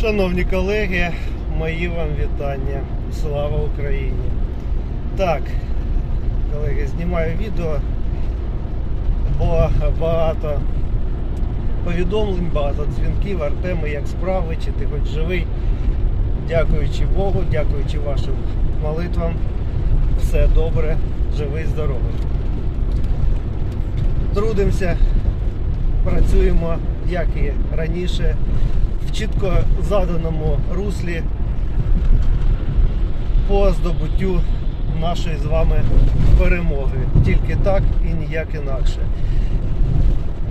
Шановні колеги, мої вам вітання. Слава Україні! Так, колеги, знімаю відео, бо багато повідомлень, багато дзвінків. Артеми, як справи, чи ти хоч живий. Дякуючи Богу, дякуючи вашим молитвам. Все добре, живий, здоровий. Трудимося, працюємо, як і раніше, в чітко заданому руслі по здобуттю нашої з вами перемоги. Тільки так і ніяк інакше.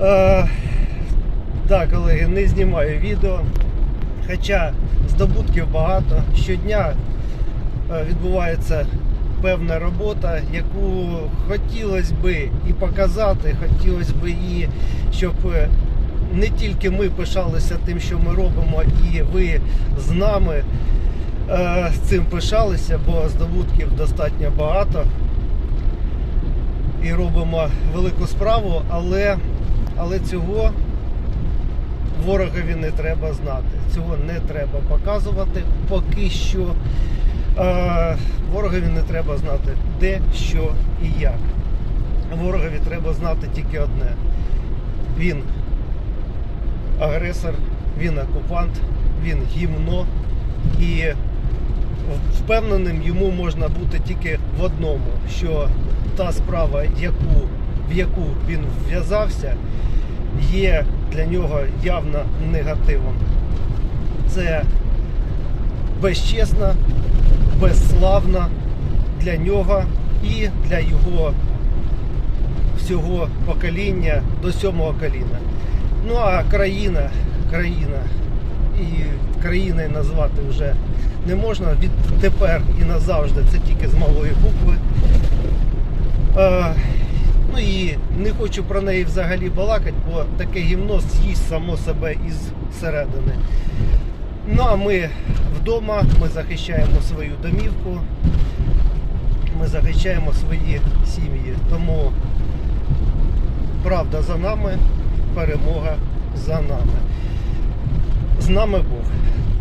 Е, так, колеги, не знімаю відео. Хоча здобутків багато. Щодня е, відбувається певна робота, яку хотілося би і показати, хотілося б і щоб е, не тільки ми пишалися тим, що ми робимо, і ви з нами е, цим пишалися, бо здобутків достатньо багато. І робимо велику справу, але, але цього ворогові не треба знати. Цього не треба показувати поки що. Е, ворогові не треба знати де, що і як. Ворогові треба знати тільки одне. Він агресор, він окупант, він гімно. І впевненим йому можна бути тільки в одному, що та справа, яку, в яку він вв'язався, є для нього явно негативом. Це безчесна, безславна для нього і для його всього покоління до сьомого коліна. Ну а країна, країна і країною назвати вже не можна відтепер і назавжди. Це тільки з малої букви. Е, ну і не хочу про неї взагалі балакати, бо таке гімно з'їсть само себе із середини. Ну а ми вдома, ми захищаємо свою домівку, ми захищаємо свої сім'ї. Тому правда за нами, перемога за нами. З нами Бог.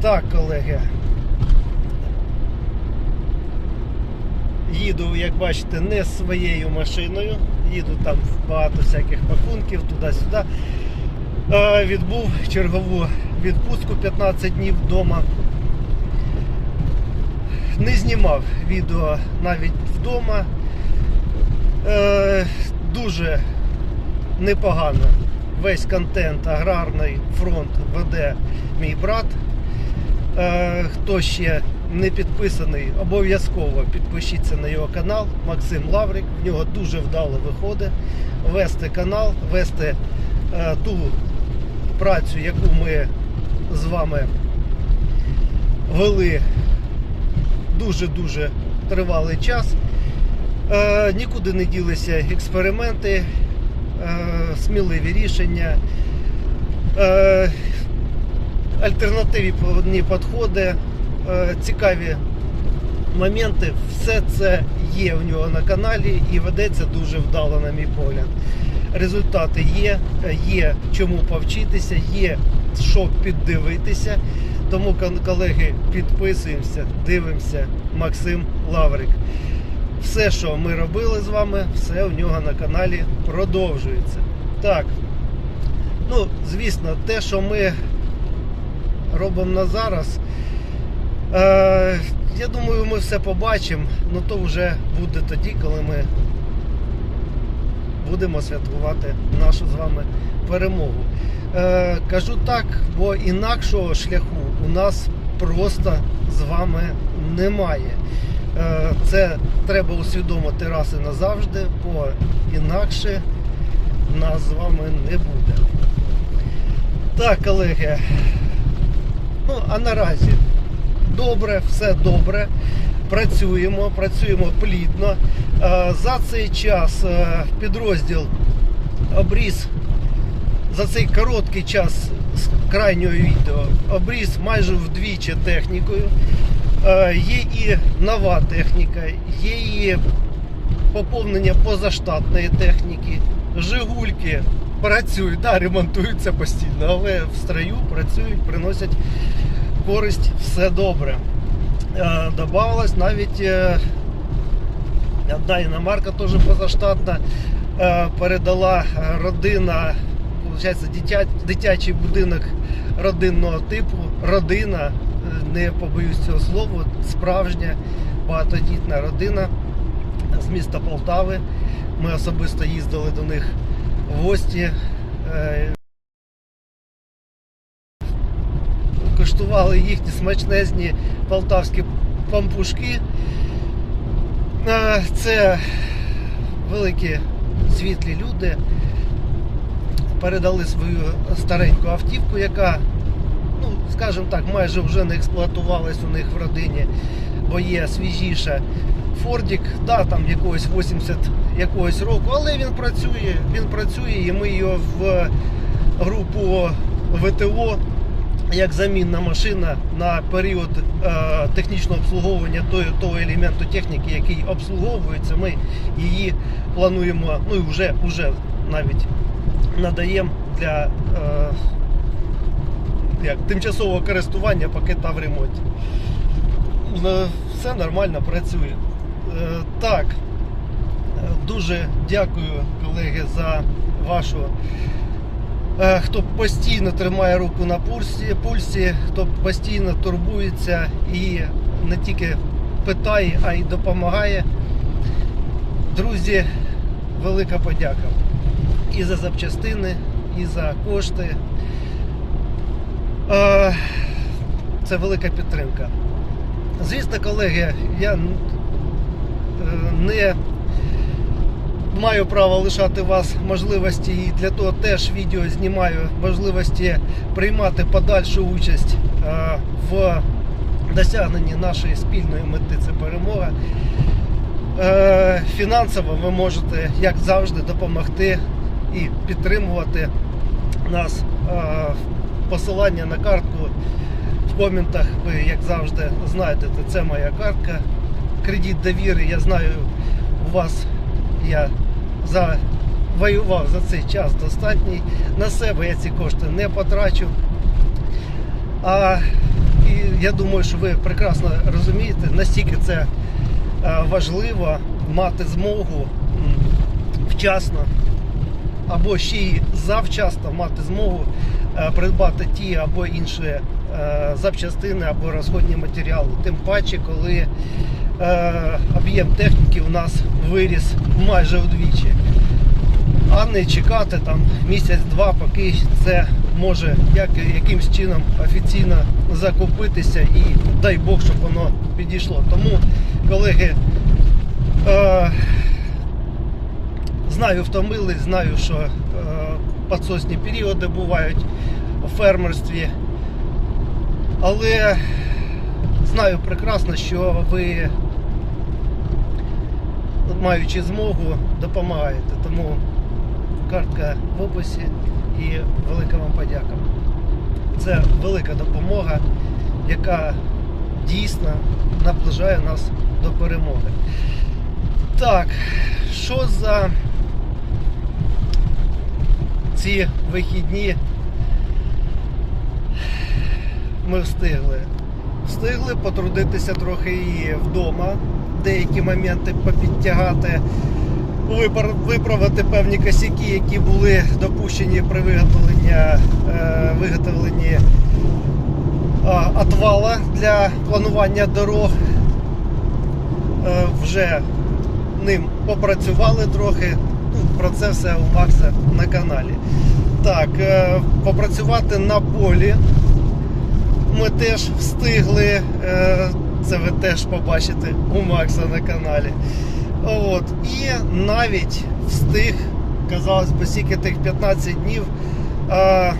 Так, колеги. Їду, як бачите, не своєю машиною. Їду там багато всяких пакунків, туди-сюди. Е, Відбув чергову відпустку 15 днів вдома. Не знімав відео навіть вдома. Е, Дуже непогано весь контент аграрний фронт веде мій брат. Е, Хто ще не підписаний, обов'язково підпишіться на його канал Максим Лаврик. В нього дуже вдало виходить вести канал, вести е, ту працю, яку ми з вами вели дуже-дуже тривалий час. Е, нікуди не ділися експерименти, сміливі рішення, е, альтернативні підходи, е, цікаві моменти. Все це є в нього на каналі і ведеться дуже вдало, на мій погляд. Результати є, є чому повчитися, є що піддивитися. Тому, колеги, підписуємося, дивимося. Максим Лаврик. Все, що ми робили з вами, все у нього на каналі продовжується. Так. Ну, звісно, те, що ми робимо на зараз. Е, я думаю, ми все побачимо, але то вже буде тоді, коли ми будемо святкувати нашу з вами перемогу. Е, кажу так, бо інакшого шляху у нас просто з вами немає. Е, це треба усвідомити раз і назавжди, бо інакше нас з вами не буде. Так, колеги. Ну, а наразі добре, все добре. Працюємо, працюємо плідно. Е, За цей час е, підрозділ обріз за цей короткий час з крайнього відео обріз майже вдвічі технікою. Е, Є і нова техніка, є і поповнення позаштатної техніки. Жигульки працюють, да, ремонтуються постійно, але в строю працюють, приносять користь все добре. Е, Добавилась навіть е, одна іномарка теж позаштатна. Передала родина, дитячий будинок родинного типу. Родина, не побоюсь цього слова, справжня багатодітна родина з міста Полтави. Ми особисто їздили до них в гості. е, Коштували їхні смачнезні полтавські пампушки. Е, Це великі світлі люди. Передали свою стареньку автівку, яка, ну, скажімо так, майже вже не експлуатувалась у них в родині, бо є свіжіша. Фордік, да, там якогось 80 якогось року, але він працює, він працює, і ми його в групу ВТО як замінна машина на період е, технічного обслуговування того, того елементу техніки, який обслуговується, ми її плануємо, ну і вже, вже навіть надаємо для е, як, тимчасового користування, поки та в ремонті. Е, Все нормально працює. Е, Так, е, дуже дякую, колеги, за вашу хто постійно тримає руку на пульсі, пульсі, хто постійно турбується і не тільки питає, а й допомагає. Друзі, велика подяка і за запчастини, і за кошти. Е, Це велика підтримка. Звісно, колеги, я е, не маю право лишати вас можливості і для того теж відео знімаю можливості приймати подальшу участь е, в досягненні нашої спільної мети це перемога. Фінансово ви можете, як завжди, допомогти і підтримувати нас. Посилання на картку в коментах ви, як завжди, знайдете. Це моя картка. Кредит довіри, я знаю, у вас я завоював за цей час достатній. На себе я ці кошти не потрачу. А і я думаю, що ви прекрасно розумієте, настільки це важливо мати змогу вчасно або ще й завчасно мати змогу придбати ті або інші е, запчастини або розходні матеріали. Тим паче, коли е, об'єм техніки у нас виріс майже вдвічі. А не чекати там місяць-два, поки це може як, якимсь чином офіційно закупитися і дай Бог, щоб воно підійшло. Тому, колеги, е, знаю, втомились, знаю, що е, підсосні періоди бувають у фермерстві. Але знаю прекрасно, що ви, маючи змогу, допомагаєте. Тому картка в описі і велика вам подяка. Це велика допомога, яка дійсно наближає нас до перемоги. Так, що за ці вихідні ми встигли? Встигли потрудитися трохи і вдома, деякі моменти попідтягати, виправити певні косяки, які були допущені при виготовленні, е, виготовленні отвала для планування дорог. Е, вже ним попрацювали трохи. Ну, про це все у Макса на каналі. Так, е, попрацювати на полі ми теж встигли. е, Це ви теж побачите у Макса на каналі. От. І навіть встиг, казалось би, скільки тих 15 днів. е,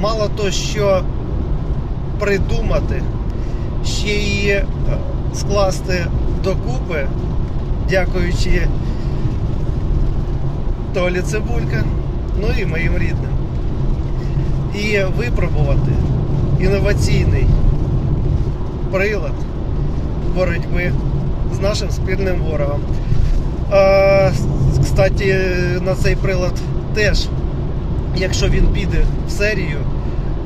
Мало то, що придумати, ще й скласти докупи, дякуючи Толі Цибулька, ну і моїм рідним. І випробувати інноваційний прилад боротьби з нашим спільним ворогом. А, кстати, на цей прилад теж, якщо він піде в серію,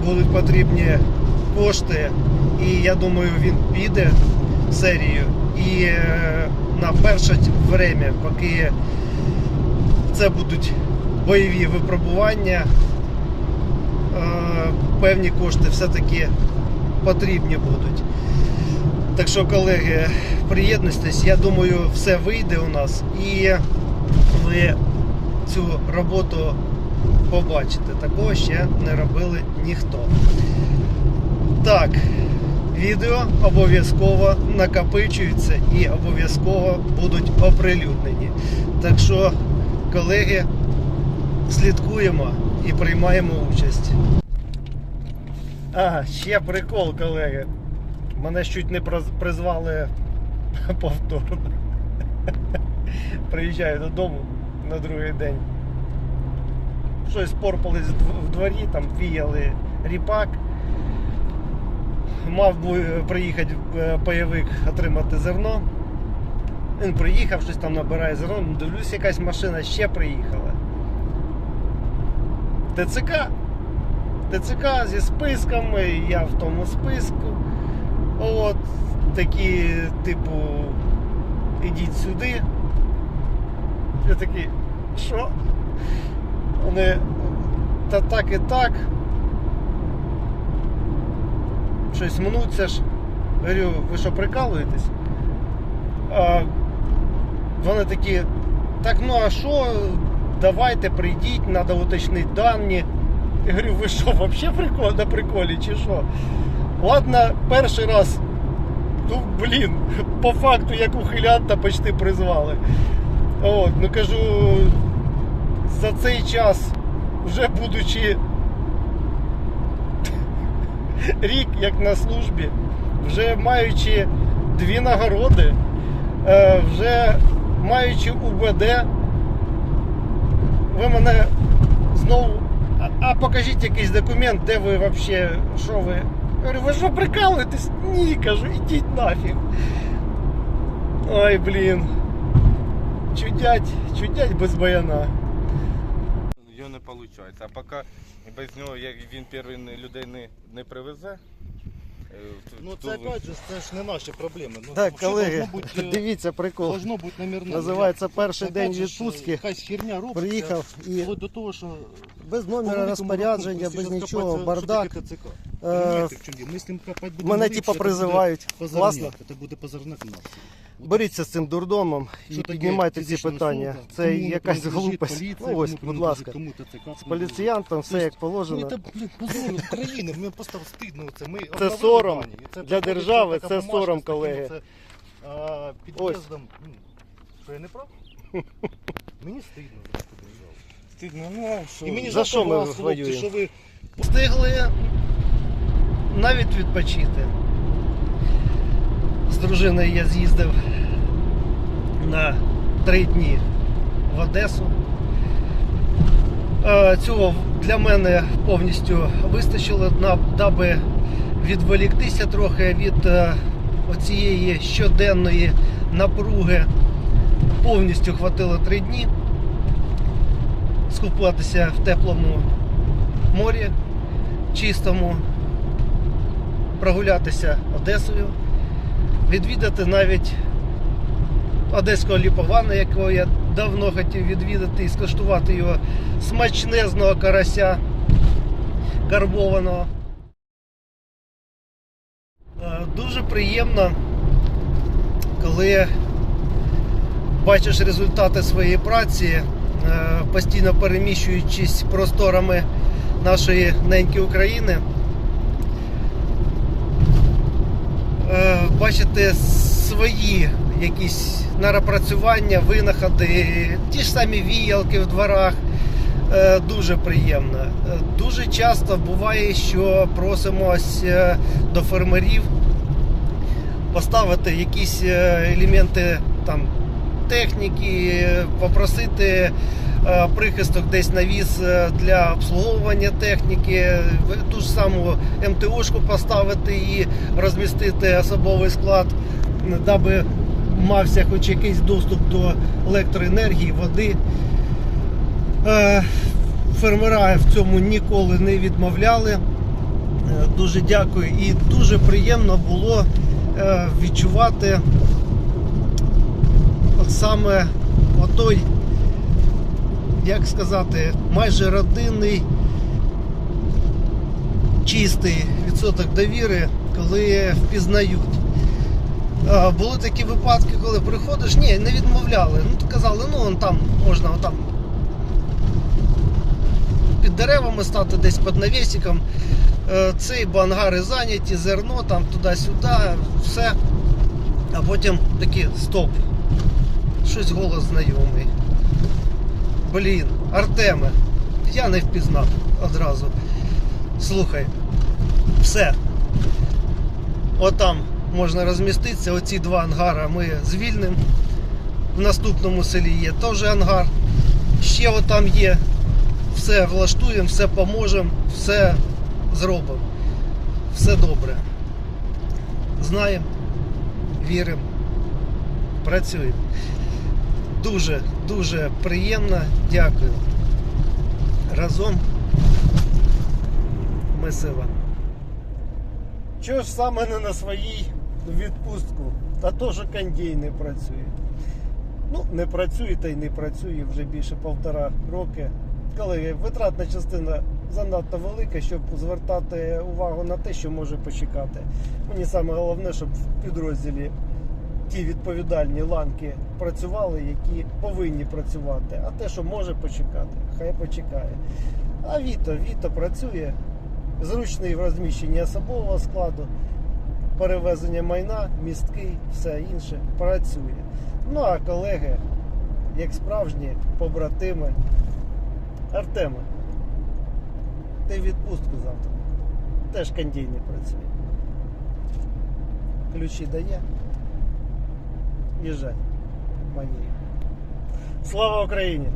будуть потрібні кошти, і я думаю, він піде в серію. І е, на перше время, поки це будуть бойові випробування, е, певні кошти все-таки потрібні будуть. Так що, колеги, приєднуйтесь, я думаю, все вийде у нас і ви цю роботу побачите. Такого ще не робили ніхто. Так, відео обов'язково накопичуються і обов'язково будуть оприлюднені. Так що, колеги, слідкуємо і приймаємо участь. А, ще прикол, колеги. Мене чуть не призвали повторно. Приїжджаю додому на другий день. Щось порпались в дворі, там віяли ріпак. Мав приїхати е, пайовик отримати зерно. Він приїхав, щось там набирає зерно. Ну, Дивлюсь, якась машина ще приїхала. ТЦК. ТЦК зі списками, я в тому списку. От такі, типу, ідіть сюди. Я такий, що? Вони та так і так. Щось мнуться ж. Говорю, ви що прикалуєтесь? А, вони такі, так ну а що, давайте прийдіть, треба уточнити дані. Я говорю, ви що, взагалі на приколі чи що? Ладно, перший раз. Ну, блін, по факту як ухилянта почти призвали. От, ну кажу, за цей час, вже будучи рік як на службі, вже маючи дві нагороди, е, вже маючи УБД, ви мене знову. А, покажіть якийсь документ, де ви взагалі, що ви. Я говорю, ви що прикалуєтесь? Ні, кажу, ідіть нафіг. Ой, блін. Чудять, чудять без баяна. Не виходить. А поки без нього, як він перший людей не, не привезе, е, Ну це опять же, це ж не наші проблеми. Ну, Так, колеги, должно бути, е, дивіться прикол. Должно бути номерне. Називається перший Опять день відпустки. Якась херня робиться. Приїхав і Вплоть до того, що без номера розпорядження, без нічого, бардак. що таке ТЦК. Е, в ним копати будемо Мене типа це призивають. буде Класно. позорняк, Це буде позорняк нас. Боріться з цим дурдомом і Що таке піднімайте ці фізична питання. особа, Це кому якась принадлежить глупость. поліція, Ну ось, будь ласка. кому ТЦК З поліціянтом все як Ну, положено. це, блін, позор України, мені просто стидно. Це, ми Це сором. це Для держави це сором, колеги. це, а, під'їздом. Що я не прав? Мені стидно. Стидно, ну а що? І мені За жалко що ми вас, хлопці, воюємо? що ви Встигли навіть відпочити. З дружиною я з'їздив на три дні в Одесу. Е, Цього для мене повністю вистачило, даби відволіктися трохи від е, оцієї щоденної напруги. Повністю хватило три дні. Скупатися в теплому морі чистому, прогулятися Одесою, відвідати навіть одеського ліпована, якого я давно хотів відвідати і скуштувати його смачнезного карася карбованого. Е, Дуже приємно, коли бачиш результати своєї праці, е, постійно переміщуючись просторами нашої неньки України. Е, Бачите свої якісь напрацювання, винаходи, ті ж самі віялки в дворах. Е, Дуже приємно. Е, Дуже часто буває, що просимось е, до фермерів поставити якісь е, елементи там техніки, е, попросити е, прихисток десь навіс е, для обслуговування техніки, ту ж саму МТОшку поставити і розмістити особовий склад, даби мався хоч якийсь доступ до електроенергії, води. Е, Фермера в цьому ніколи не відмовляли. Е, Дуже дякую. І дуже приємно було е, відчувати от саме отой, як сказати, майже родинний, чистий відсоток довіри, коли впізнають. Були такі випадки, коли приходиш, ні, не відмовляли. Ну, казали, ну вон там можна отам під деревами стати десь під навісиком. Е, Цей бо ангари зайняті, зерно там туди-сюди, все. А потім такі стоп. Щось голос знайомий. Блін, Артеме, я не впізнав одразу. Слухай, все. Отам можна розміститися, оці два ангара ми звільнимо. В наступному селі є теж ангар. Ще отам є. Все влаштуємо, все поможемо, все зробимо. Все добре. Знаємо, віримо, працюємо. Дуже, дуже приємно. Дякую. Разом ми сила. Чого ж саме не на своїй відпустку? Та то, що кондей не працює. Ну, не працює та й не працює вже більше півтора роки. Колеги, витратна частина занадто велика, щоб звертати увагу на те, що може почекати. Мені саме головне, щоб в підрозділі ті відповідальні ланки працювали, які повинні працювати. А те, що може почекати, хай почекає. А Віто, Віто працює. Зручний в розміщенні особового складу, перевезення майна, містки, все інше працює. Ну а колеги, як справжні побратими, Артема, ти відпустку завтра. Теж кондей не працює. Ключі дає. Їжджай. Моєї. Слава Україні!